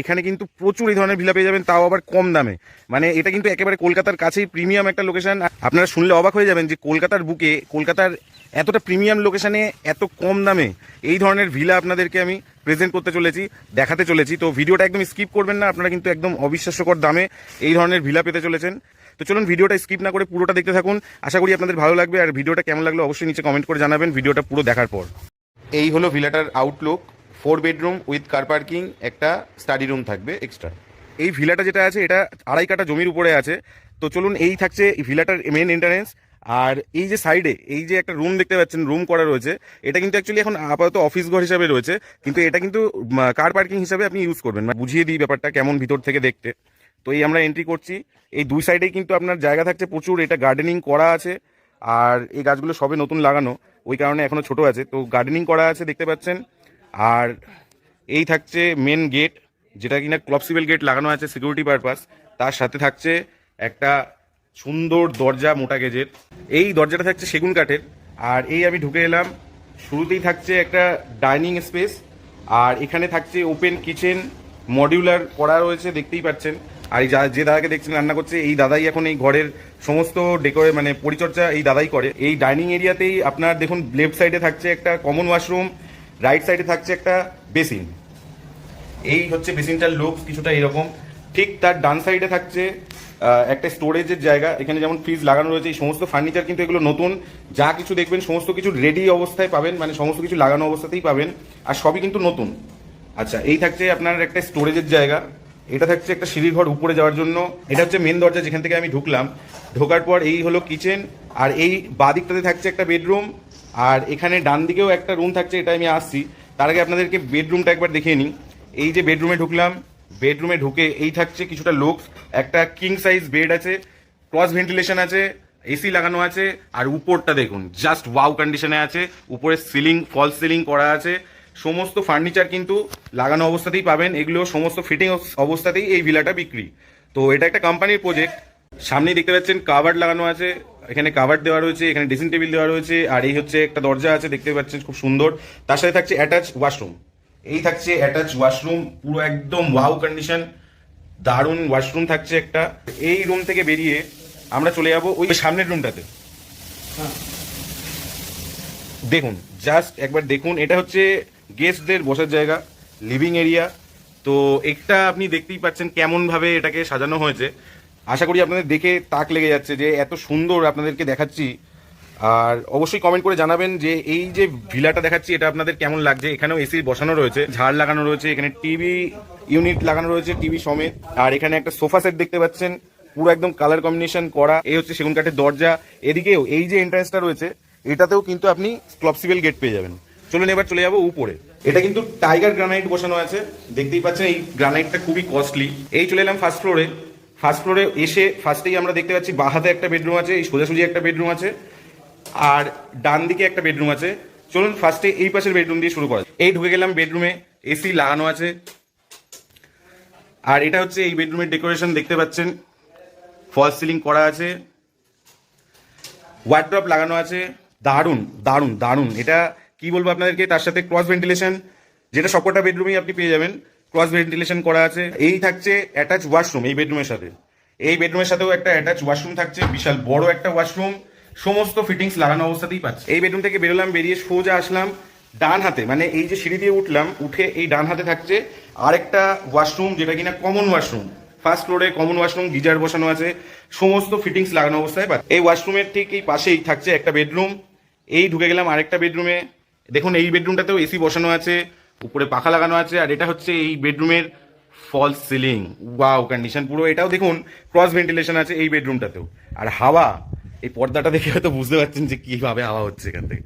এখানে কিন্তু প্রচুর এই ধরনের ভিলা পেয়ে যাবেন, তাও আবার কম দামে। মানে এটা কিন্তু একেবারে কলকাতার কাছেই প্রিমিয়াম একটা লোকেশান আপনারা শুনলে অবাক হয়ে যাবেন যে কলকাতার বুকে, কলকাতার এতটা প্রিমিয়াম লোকেশানে এত কম দামে এই ধরনের ভিলা আপনাদেরকে আমি প্রেজেন্ট করতে চলেছি, দেখাতে চলেছি। তো ভিডিওটা একদম স্কিপ করবেন না, আপনারা কিন্তু একদম অবিশ্বাস্যকর দামে এই ধরনের ভিলা পেতে চলেছেন। তো চলুন ভিডিওটা স্কিপ না করে পুরোটা দেখতে থাকুন। আশা করি আপনাদের ভালো লাগবে, আর ভিডিওটা কেমন লাগল অবশ্যই নিচে কমেন্ট করে জানাবেন ভিডিওটা পুরো দেখার পর। এই হলো ভিলাটার outlook four bedroom with car parking, একটা স্টাডি রুম থাকবে এক্সট্রা। এই ভিলাটা যেটা আছে, এটা আড়াই কাটা জমির উপরে আছে। তো চলুন, এই থাকছে এই ভিলাটার মেন এন্ট্রান্স আর এই যে সাইডে এই যে একটা রুম দেখতে পাচ্ছেন রুম করা রয়েছে, এটা কিন্তু অ্যাকচুয়ালি এখন আপাতত অফিস ঘর হিসাবে রয়েছে। কিন্তু এটা কিন্তু কার পার্কিং হিসাবে আপনি ইউজ করবেন। মানে বুঝিয়ে দিই ব্যাপারটা কেমন ভিতর থেকে দেখতে। তো এই আমরা এন্ট্রি করছি। এই দুই সাইডেই কিন্তু আপনার জায়গা থাকছে প্রচুর, এটা গার্ডেনিং করা আছে। আর এই গাছগুলো সবে নতুন লাগানো, ওই কারণে এখনও ছোট আছে। তো গার্ডেনিং করা আছে, দেখতে পাচ্ছেন। আর এই থাকছে মেন গেট যেটা কিনা ক্লপসিবেল গেট লাগানো আছে সিকিউরিটি পারপাস তার সাথে থাকছে একটা সুন্দর দরজা মোটা গেজের। এই দরজাটা থাকছে সেগুন কাঠের, আর এই আমি ঢুকে এলাম। শুরুতেই থাকছে একটা ডাইনিং স্পেস আর এখানে থাকছে ওপেন কিচেন মডিউলার করা রয়েছে, দেখতেই পাচ্ছেন। আর এই যা- যে দাদাকে দেখছেন, রান্না করছে, এই দাদাই এখন এই ঘরের সমস্ত ডেকোরে মানে পরিচর্যা এই দাদাই করে। এই ডাইনিং এরিয়াতেই আপনার দেখুন লেফট সাইডে থাকছে একটা কমন ওয়াশরুম রাইট সাইডে থাকছে একটা বেসিন এই হচ্ছে বেসিনটার লুক কিছুটা এরকম। ঠিক তার ডান সাইডে থাকছে একটা স্টোরেজের জায়গা। এখানে যেমন ফ্রিজ লাগানো রয়েছে, এই সমস্ত ফার্নিচার কিন্তু এগুলো নতুন। যা কিছু দেখবেন, সমস্ত কিছু রেডি অবস্থায় পাবেন মানে সমস্ত কিছু লাগানো অবস্থাতেই পাবেন, আর সবই কিন্তু নতুন। আচ্ছা এই থাকছে আপনার একটা স্টোরেজের জায়গা। এটা থাকছে একটা সিঁড়ির ঘর উপরে যাওয়ার জন্য। এটা হচ্ছে মেন দরজা যেখান থেকে আমি ঢুকলাম। ঢোকার পর এই হলো কিচেন আর এই বাদিকটাতে থাকছে একটা বেডরুম আর এখানে ডান দিকেও একটা রুম থাকছে, এটা আমি আসছি। তার আগে আপনাদেরকে বেডরুমটা একবার দেখিয়ে নিই। এই যে বেডরুমে ঢুকলাম বেডরুমে ঢুকে এই থাকছে কিছুটা লুকস একটা কিং সাইজ বেড আছে ক্রস ভেন্টিলেশন আছে এসি লাগানো আছে, আর উপরটা দেখুন জাস্ট ওয়াও কন্ডিশনে আছে, উপরে সিলিং ফল সিলিং করা আছে। সমস্ত ফার্নিচার কিন্তু লাগানো অবস্থাতেই পাবেন, এগুলো সমস্ত ফিটিং অবস্থাতেই এই ভিলাটা বিক্রি। তো এটা একটা কোম্পানির প্রজেক্ট সামনেই দেখতে পাচ্ছেন কাভার্ড লাগানো আছে, এখানে কাভার্ড দেওয়া রয়েছে, এখানে ড্রেসিং টেবিল দেওয়া রয়েছে, আর এই হচ্ছে একটা দরজা আছে, দেখতে পাচ্ছেন খুব সুন্দর। তার সাথে থাকছে অ্যাটাচ ওয়াশরুম এই থাকছে অ্যাটাচ ওয়াশরুম পুরো একদম ওয়াও কন্ডিশন দারুণ ওয়াশরুম থাকছে একটা। এই রুম থেকে বেরিয়ে আমরা চলে যাব ওই সামনের রুমটাতে দেখুন জাস্ট একবার দেখুন, এটা হচ্ছে গেস্টদের বসার জায়গা লিভিং এরিয়া তো একটা আপনি দেখতেই পাচ্ছেন কেমন ভাবে এটাকে সাজানো হয়েছে। আশা করি আপনাদের দেখে তাক লেগে যাচ্ছে যে এত সুন্দর আপনাদেরকে দেখাচ্ছি। আর অবশ্যই কমেন্ট করে জানাবেন যে এই যে ভিলাটা দেখাচ্ছি, এটা আপনাদের কেমন লাগছে? এখানেও এসি বসানো রয়েছে, ঝাড় লাগানো রয়েছে, এখানে টিভি ইউনিট লাগানো রয়েছে টিভি সমেত। আর এখানে একটা সোফা সেট দেখতে পাচ্ছেন, পুরো একদম কালার কম্বিনেশন করা। এই হচ্ছে সেগুন কাঠের দরজা। এদিকেও এই যে এন্ট্রান্সটা রয়েছে, এটাতেও কিন্তু আপনি ক্লপসিবেল গেট পেয়ে যাবেন। চলুন এবার চলে যাব উপরে। এটা কিন্তু টাইগার গ্রানাইট বসানো আছে। দেখতেই পাচ্ছেন এই গ্রানাইটটা খুবই কস্টলি এই চলে এলাম ফার্স্ট ফ্লোরে ফার্স্ট ফ্লোরে এসে ফার্স্টেই আমরা দেখতে পাচ্ছি বাহাতে একটা বেডরুম আছে, এই সোজাসুজি একটা বেডরুম আছে, আর ডান দিকে একটা বেডরুম আছে। চলুন ফার্স্টে এই পাশের বেডরুম দিয়ে শুরু করা এই ঢুকে গেলাম বেডরুমে এসি লাগানো আছে। আর এটা হচ্ছে এই বেডরুমের ডেকোরেশন দেখতে পাচ্ছেন। ফল সিলিং করা আছে। ওয়ার্ড্রপ লাগানো আছে। দারুণ দারুণ দারুণ। এটা কি বলব আপনাদেরকে? তার সাথে ক্রস ভেন্টিলেশন যেটা সবকটা বেডরুমেই আপনি পেয়ে যাবেন। ক্রস ভেন্টিলেশন করা আছে। এই থাকছে অ্যাটাচ ওয়াশরুম এই বেডরুমের সাথে। এই বেডরুমের সাথেও একটা অ্যাটাচ ওয়াশরুম থাকছে, বিশাল বড় একটা ওয়াশরুম সমস্ত ফিটিংস লাগানো অবস্থাতেই পাচ্ছে। এই বেডরুম থেকে বেরোলাম, বেরিয়ে সোজা আসলাম ডান হাতে। মানে এই যে সিঁড়ি দিয়ে উঠলাম, উঠে এই ডান হাতে থাকছে আরেকটা ওয়াশরুম যেটা কিনা কমন ওয়াশরুম ফার্স্ট ফ্লোরে কমন ওয়াশরুম গিজার বসানো আছে। সমস্ত ফিটিংস লাগানো অবস্থায় পাচ্ছে। এই ওয়াশরুমের ঠিক এই পাশেই থাকছে একটা বেডরুম এই ঢুকে গেলাম আরেকটা বেডরুমে দেখুন এই বেডরুমটাতেও এসি বসানো আছে। উপরে পাখা লাগানো আছে, আর এটা হচ্ছে এই বেডরুমের ফল সিলিং ওয়াও কন্ডিশন পুরো এটাও দেখুন ক্রস ভেন্টিলেশন আছে এই বেডরুমটাতেও। আর হাওয়া, এই পর্দাটা দেখে হয়তো বুঝতে পারছেন যে কীভাবে হাওয়া হচ্ছে এখান থেকে।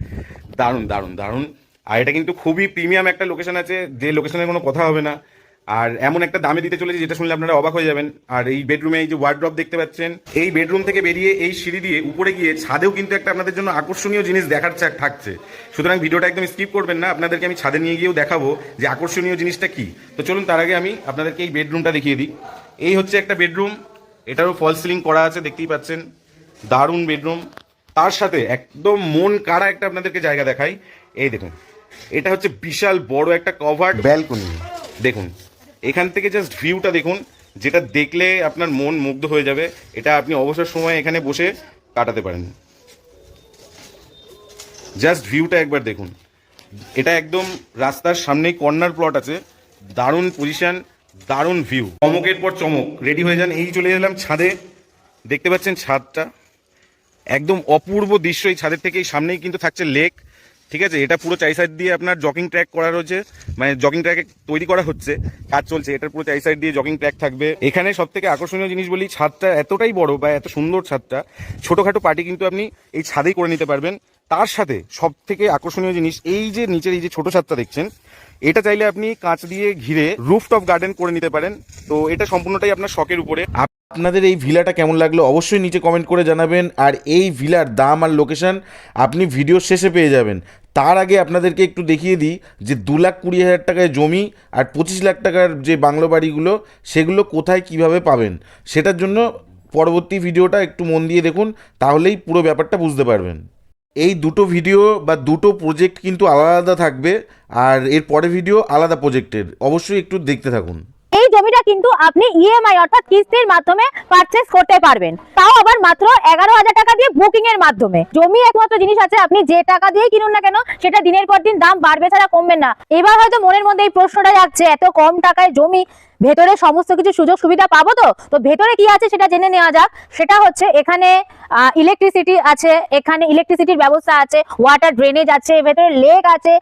দারুণ দারুণ দারুণ। আর এটা কিন্তু খুবই প্রিমিয়াম একটা লোকেশন আছে, যে লোকেশনের কোনো কথা হবে না। আর এমন একটা দামে দিতে চলেছে যেটা শুনলে আপনারা অবাক হয়ে যাবেন। আর এই বেডরুমে এই যে ওয়ার্ড্রপ দেখতে পাচ্ছেন এই বেডরুম থেকে বেরিয়ে এই সিঁড়ি দিয়ে উপরে গিয়ে ছাদেও কিন্তু একটা আপনাদের জন্য আকর্ষণীয় জিনিস দেখার চাক থাকছে। সুতরাং ভিডিওটা একদম স্কিপ করবেন না আপনাদেরকে আমি ছাদে নিয়ে গিয়েও দেখাবো যে আকর্ষণীয় জিনিসটা কি। তো চলুন তার আগে আমি আপনাদেরকে এই বেডরুমটা দেখিয়ে দিই। এই হচ্ছে একটা বেডরুম এটারও ফল সিলিং করা আছে দেখতেই পাচ্ছেন। দারুণ বেডরুম তার সাথে একদম মন কাড়া একটা আপনাদেরকে জায়গা দেখাই। এই দেখুন এটা হচ্ছে বিশাল বড় একটা কভার্ড ব্যালকনি দেখুন এখান থেকে জাস্ট ভিউটা দেখুন, যেটা দেখলে আপনার মন মুগ্ধ হয়ে যাবে, এটা আপনি অবসর সময় এখানে বসে কাটাতে পারেন। জাস্ট ভিউটা একবার দেখুন। এটা একদম রাস্তার সামনেই কর্নার প্লট আছে। দারুণ পজিশন দারুণ ভিউ চমকের পর চমক। রেডি হয়ে যান, এই চলে এলাম ছাদে। দেখতে পাচ্ছেন ছাদটা। একদম অপূর্ব দৃশ্য এই ছাদের থেকে সামনেই কিন্তু থাকছে লেক ঠিক আছে? এটা পুরো চাই সাইড দিয়ে আপনার জগিং ট্র্যাক করা রয়েছে। মানে জগিং ট্র্যাক তৈরি করা হচ্ছে, কাজ চলছে। এটার পুরো চাই সাইড দিয়ে জগিং ট্র্যাক থাকবে। এখানে সব থেকে আকর্ষণীয় জিনিস বলি, ছাদটা এতটাই বড় বা এত সুন্দর ছাদটা, ছোটোখাটো পার্টি কিন্তু আপনি এই ছাদেই করে নিতে পারবেন। তার সাথে সব থেকে আকর্ষণীয় জিনিস, এই যে নিচের এই যে ছোট ছাদটা দেখছেন, এটা চাইলে আপনি কাঁচ দিয়ে ঘিরে রুফটপ গার্ডেন করে নিতে পারেন। তো এটা সম্পূর্ণটাই আপনার শখের উপরে। আপনাদের এই ভিলাটা কেমন লাগল অবশ্যই নিচে কমেন্ট করে জানাবেন। আর এই ভিলার দাম আর লোকেশন আপনি ভিডিও শেষে পেয়ে যাবেন। তার আগে আপনাদেরকে একটু দেখিয়ে দিই যে দু লাখ কুড়ি হাজার টাকায় জমি আর পঁচিশ লাখ টাকার যে বাংলো বাড়িগুলো, সেগুলো কোথায় কীভাবে পাবেন? সেটার জন্য পরবর্তী ভিডিওটা একটু মন দিয়ে দেখুন, তাহলেই পুরো ব্যাপারটা বুঝতে পারবেন। এই দুটো ভিডিও বা দুটো প্রজেক্ট কিন্তু আলাদা থাকবে, আর এর পরে ভিডিও আলাদা প্রজেক্টের অবশ্যই একটু দেখতে থাকুন। জমিটা কিন্তু আপনি ইএমআই অর্থাৎ কিস্তির মাধ্যমে পারচেস করতে পারবেন। তাও আবার মাত্র এগারো হাজার টাকা দিয়ে বুকিং এর মাধ্যমে। জমি একমাত্র জিনিস আছে, আপনি যে টাকা দিয়ে কিনুন না কেন, সেটা দিনের পর দিন দাম বাড়বে ছাড়া কমবে না। এবার হয়তো মনের মধ্যে এই প্রশ্নটা যাচ্ছে, এত কম টাকায় জমি ভেতরে সমস্ত কিছু সুযোগ সুবিধা পাবো তো? তো ভেতরে কি আছে সেটা জেনে নেওয়া যাক। সেটা হচ্ছে এখানে ইলেকট্রিসিটি আছে, এখানে ইলেকট্রিসিটির ব্যবস্থা আছে ওয়াটার ড্রেনেজ আছে ভেতরে লেক আছে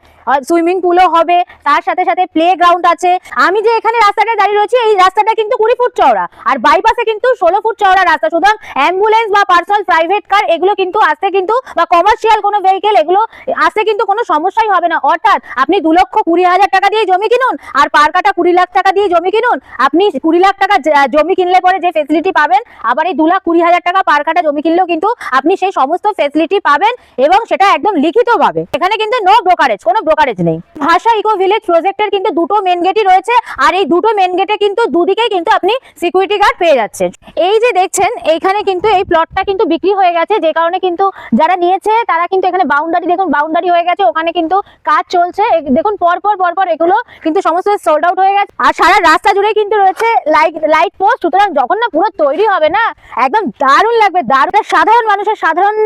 সুইমিং পুলও হবে, তার সাথে সাথে প্লে গ্রাউন্ড আছে। আমি যে এখানে রাস্তাটা দাঁড়িয়ে রয়েছি, এই রাস্তাটা কিন্তু কুড়ি ফুট চওড়া, আর বাইপাসে কিন্তু ষোলো ফুট চওড়া রাস্তা। সুতরাং অ্যাম্বুলেন্স বা পার্সোনাল প্রাইভেট কার এগুলো কিন্তু আসতে কিন্তু, বা কমার্শিয়াল কোনো ভেহিকেল এগুলো আসতে কিন্তু কোনো সমস্যাই হবে না। অর্থাৎ আপনি দু লক্ষ কুড়ি হাজার টাকা দিয়ে জমি কিনুন, আর পার কাটা কুড়ি লাখ টাকা দিয়ে জমি কিনুন আপনি কুড়ি লাখ টাকা জমি কিনলে পরে যে ফেসিলিটি পাবেন, আবার এই দু লাখ কুড়ি হাজার টাকা পার কাটা জমি কিনলেও কিন্তু আপনি সেই সমস্ত ফেসিলিটি পাবেন এবং সেটা একদম লিখিত পাবে এখানে কিন্তু নো ব্রোকারেজ কোনো ব্রোকারেজ নেই। ভাষা ইকো ভিলেজ প্রজেক্টের কিন্তু দুটো মেন গেটই রয়েছে, আর এই দুটো মেন গেটে কিন্তু দুদিকেই কিন্তু আপনি সিকিউরিটি গার্ড পেয়ে যাচ্ছেন। এই যে দেখছেন, এইখানে কিন্তু এই প্লটটা কিন্তু বিক্রি হয়ে গেছে, যে কারণে কিন্তু যারা নিয়েছে, তারা কিন্তু এখানে বাউন্ডারি দেখুন বাউন্ডারি হয়ে গেছে, ওখানে কিন্তু কাজ চলছে। দেখুন পর পর পর পর এগুলো কিন্তু সমস্ত সোল্ড আউট হয়ে গেছে। আর সারা রাস্তা জুড়ে কিন্তু রয়েছে লাইট লাইট পোস্ট সুতরাং যখন না পুরো তৈরি হবে না, একদম দারুণ লাগবে। দারুণ। সাধারণ মানুষের সাধারণ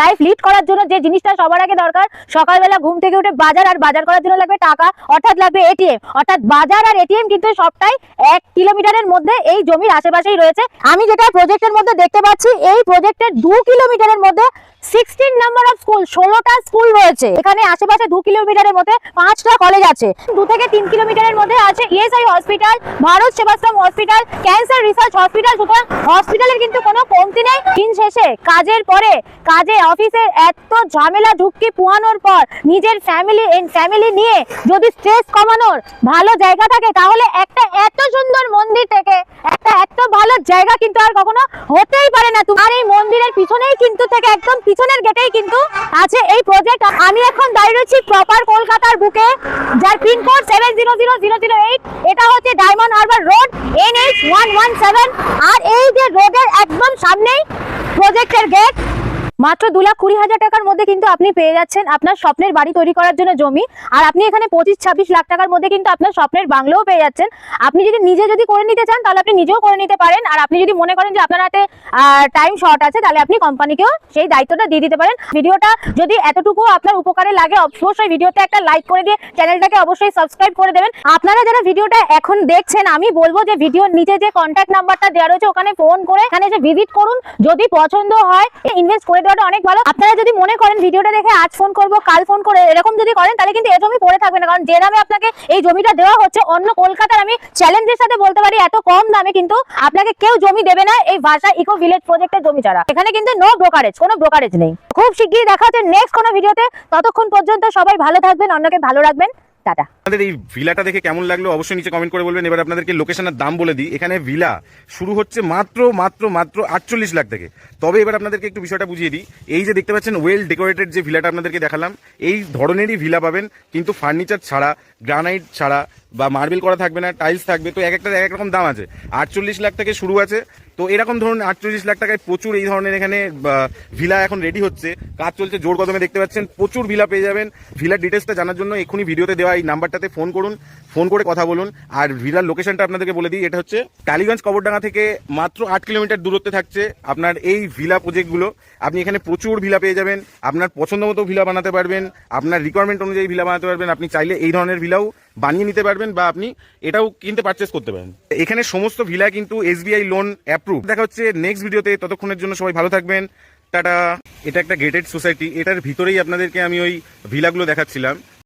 লাইফ লিড করার জন্য যে জিনিসটা সবার আগে দরকার, সকালবেলা ঘুম থেকে উঠে বাজার আর বাজার করার জন্য লাগবে টাকা, অর্থাৎ লাগবে এটিএম অর্থাৎ বাজার আর এটিএম কিন্তু সবটাই এক কিলোমিটারের মধ্যে এই জমির আশেপাশেই রয়েছে। আমি যেটা প্রজেক্টের মধ্যে দেখতে পাচ্ছি, এই প্রজেক্টের দু কিলোমিটারের মধ্যে সিক্সটিন নাম্বার অফ স্কুল ষোলোটা স্কুল রয়েছে। এখানে আশেপাশে দু কিলোমিটারের মধ্যে পাঁচটা কলেজ আছে। দু থেকে তিন কিলোমিটারের মধ্যে আছে ESI hospital Bharat Sevashram hospital cancer research hospital সুতরাং হসপিটালের কিন্তু কোনো কমতি নেই। দিন শেষে কাজের পরে, কাজে অফিসের এত ঝামেলা ঢুকি পুয়ানোর পর নিজের ফ্যামিলি ফ্যামিলি নিয়ে যদি স্ট্রেস কমানোর ভালো জায়গা থাকে, তাহলে একটা এত সুন্দর মন্দির থেকে একটা এত ভালো জায়গা কিন্তু আর কখনো হতেই পারে না। তোমার এই মন্দিরের পিছনেই কিন্তু থেকে একদম পিছনের গেটেই কিন্তু আছে এই প্রজেক্ট আমি এখন দাঁড়িয়ে রয়েছি প্রপার কলকাতার বুকে, যার pincode seven zero zero zero zero eight এটা হচ্ছে Diamond Harbour road N H one one seven আর এই যে রোডের একদম সামনেই প্রজেক্টের গেট মাত্র দু লাখ কুড়ি হাজার টাকার মধ্যে কিন্তু আপনি পেয়ে যাচ্ছেন আপনার স্বপ্নের বাড়ি তৈরি করার জন্য জমি। আর আপনি এখানে পঁচিশ, ছাব্বিশ লাখ টাকার মধ্যে কিন্তু আপনার স্বপ্নের বাংলোও পেয়ে যাচ্ছেন। আপনি যদি নিজে যদি করে নিতে চান, তাহলে আপনি নিজেও করে নিতে পারেন। আর আপনি যদি মনে করেন যে আপনার হাতে টাইম শর্ট আছে, তাহলে আপনি কোম্পানিকেও সেই দায়িত্বটা দিয়ে দিতে পারেন। ভিডিওটা যদি এতটুকু আপনার উপকারে লাগে, অবশ্যই ভিডিওতে একটা লাইক করে দিয়ে চ্যানেলটাকে অবশ্যই সাবস্ক্রাইব করে দেবেন। আপনারা যারা ভিডিওটা এখন দেখছেন, আমি বলব যে ভিডিওর নিচে যে কন্ট্যাক্ট নাম্বারটা দেওয়া রয়েছে, ওখানে ফোন করে এখানে এসে ভিজিট করুন। যদি পছন্দ হয় ইনভেস্ট করে দেওয়াটা অনেক ভালো। আপনারা যদি মনে করেন ভিডিওটা দেখে আজ ফোন করব, কাল ফোন করে এরকম যদি করেন, তাহলে কিন্তু জমি পড়ে থাকবে না। কারণ যে দামে আপনাকে এই জমিটা দেওয়া হচ্ছে, অন্য কলকাতার আমি চ্যালেঞ্জের সাথে বলতে পারি, এত কম দামে কিন্তু আপনাকে কেউ জমি দেবে না এই ভাষা ইকো ভিলেজ প্রজেক্টের জমি ছাড়া। এখানে কিন্তু নো ব্রোকারেজ কোনো ব্রোকারেজ নেই। খুব শিগগিরই দেখা হচ্ছে নেক্সট কোনো ভিডিওতে ততক্ষণ পর্যন্ত সবাই ভালো থাকবেন, অন্যকে ভালো রাখবেন। আপনাদের এই ভিলাটা দেখে কেমন লাগল অবশ্যই নিচে কমেন্ট করে বলবেন। এবার আপনাদেরকে লোকেশনের দাম বলে দিই। এখানে ভিলা শুরু হচ্ছে মাত্র মাত্র মাত্র আটচল্লিশ লাখ থেকে। তবে এবার আপনাদেরকে একটু বিষয়টা বুঝিয়ে দিই। এই যে দেখতে পাচ্ছেন ওয়েল ডেকোরেটেড যে ভিলাটা আপনাদেরকে দেখালাম, এই ধরনেরই ভিলা পাবেন। কিন্তু ফার্নিচার ছাড়া গ্রানাইট ছাড়া বা মার্বেল করা থাকবে না, টাইলস থাকবে, তো এক একটা, এক রকম দাম আছে। আটচল্লিশ লাখ থেকে শুরু আছে, তো এরকম ধরুন আটচল্লিশ লাখ টাকায় প্রচুর এই ধরনের এখানে ভিলা এখন রেডি হচ্ছে। কাজ চলছে, জোর কদমে দেখতে পাচ্ছেন, প্রচুর ভিলা পেয়ে যাবেন। ভিলার ডিটেলসটা জানার জন্য এক্ষুনি ভিডিওতে দেওয়া এই নাম্বারটাতে ফোন করুন, ফোন করে কথা বলুন। আর ভিলার লোকেশনটা আপনাদেরকে বলে দিই, এটা হচ্ছে টালিগঞ্জ কবরডাঙ্গা থেকে মাত্র আট কিলোমিটার দূরত্বে থাকছে আপনার এই ভিলা প্রজেক্টগুলো আপনি এখানে প্রচুর ভিলা পেয়ে যাবেন, আপনার পছন্দ মতো ভিলা বানাতে পারবেন, আপনার রিকোয়ারমেন্ট অনুযায়ী ভিলা বানাতে পারবেন, আপনি চাইলে এই ধরনের ভিলাও বানিয়ে নিতে পারবেন বা আপনি এটাও কিনতে পারচেস করতে পারেন। এখানে সমস্ত ভিলা কিন্তু এসবিআই লোন অ্যাপ্রুভ দেখা হচ্ছে নেক্সট ভিডিওতে ততক্ষণের জন্য সবাই ভালো থাকবেন। টাটা। এটা একটা গেটেড সোসাইটি এটার ভিতরেই আপনাদেরকে আমি ওই ভিলাগুলো দেখাচ্ছিলাম।